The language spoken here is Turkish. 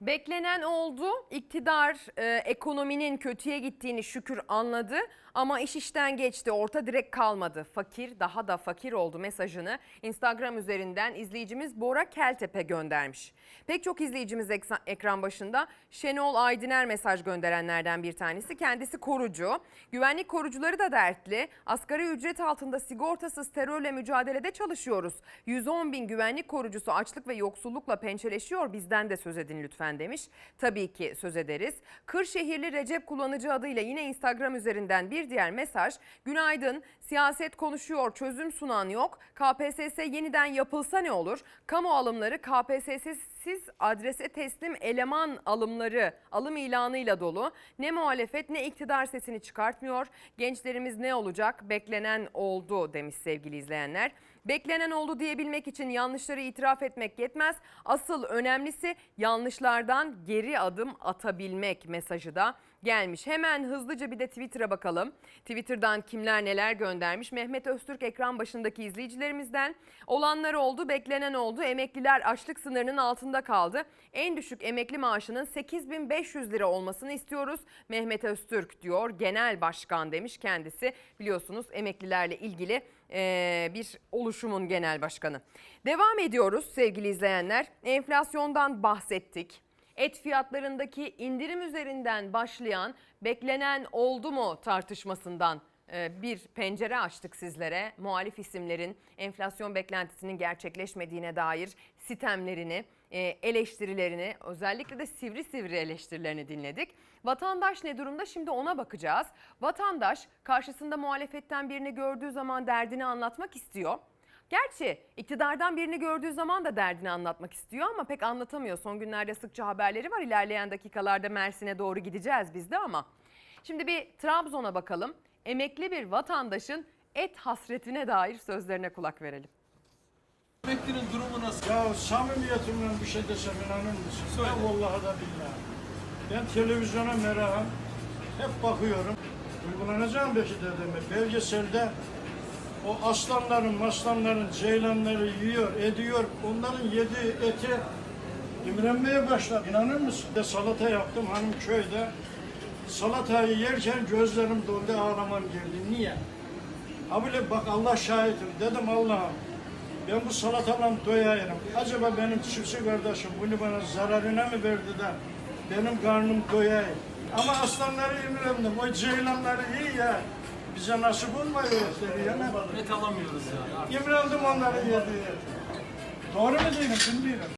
Beklenen oldu. İktidar e, ekonominin kötüye gittiğini şükür anladı ama iş işten geçti. Orta direk kalmadı. Fakir daha da fakir oldu mesajını Instagram üzerinden izleyicimiz Bora Keltepe göndermiş. Pek çok izleyicimiz ekran başında Şenol Aydıner mesaj gönderenlerden bir tanesi. Kendisi korucu. Güvenlik korucuları da dertli. Asgari ücret altında sigortasız terörle mücadelede çalışıyoruz. 110 bin güvenlik korucusu açlık ve yoksullukla pençeleşiyor. Bizden de söz edin lütfen demiş. Tabii ki söz ederiz. Kırşehirli Recep kullanıcı adıyla yine Instagram üzerinden bir diğer mesaj. Günaydın. Siyaset konuşuyor, çözüm sunan yok. KPSS yeniden yapılsa ne olur? Kamu alımları KPSS'siz adrese teslim eleman alımları alım ilanıyla dolu. Ne muhalefet ne iktidar sesini çıkartmıyor. Gençlerimiz ne olacak? Beklenen oldu demiş sevgili izleyenler. Beklenen oldu diyebilmek için yanlışları itiraf etmek yetmez. Asıl önemlisi yanlışlardan geri adım atabilmek mesajı da gelmiş. Hemen hızlıca bir de Twitter'a bakalım. Twitter'dan kimler neler göndermiş? Mehmet Öztürk ekran başındaki izleyicilerimizden. Olanlar oldu, beklenen oldu. Emekliler açlık sınırının altında kaldı. En düşük emekli maaşının 8500 lira olmasını istiyoruz. Mehmet Öztürk diyor. Genel başkan demiş kendisi. Biliyorsunuz emeklilerle ilgili bir oluşumun genel başkanı. Devam ediyoruz sevgili izleyenler. Enflasyondan bahsettik. Et fiyatlarındaki indirim üzerinden başlayan beklenen oldu mu tartışmasından bir pencere açtık sizlere. Muhalif isimlerin enflasyon beklentisinin gerçekleşmediğine dair sitemlerini, e, eleştirilerini, özellikle de sivri sivri eleştirilerini dinledik. Vatandaş ne durumda? Şimdi ona bakacağız. Vatandaş karşısında muhalefetten birini gördüğü zaman derdini anlatmak istiyor. Gerçi iktidardan birini gördüğü zaman da derdini anlatmak istiyor ama pek anlatamıyor. Son günlerde sıkça haberleri var. İlerleyen dakikalarda Mersin'e doğru gideceğiz biz de ama. Şimdi bir Trabzon'a bakalım. Emekli bir vatandaşın et hasretine dair sözlerine kulak verelim. Emeklinin durumu nasıl? Ya samimiyetimle bir şey desem inanır mısın? Söyle. Ya vallahi da billahi. Ben televizyona merakım. Hep bakıyorum. Uygulanacağım belki de demek. Belgeselde o aslanların, maslanların, ceylanları yiyor, ediyor. Onların yediği eti imrenmeye başladı. İnanır mısın? De salata yaptım hanım köyde. Salatayı yerken gözlerim doldu, ağlamam geldi. Niye? Ha böyle bak Allah şahidim. Dedim Allah'ım ben bu salatadan doyayım. Acaba benim çiftçi kardeşim bunu bana zararına mı verdi de benim karnım doyayım. Ama aslanları imrendim. O ceylanları iyi ya. Bize nasip olmuyor etleri yeme. Et alamıyoruz yani. İmrendim onları yediği. Doğru mu değilim bilmiyorum.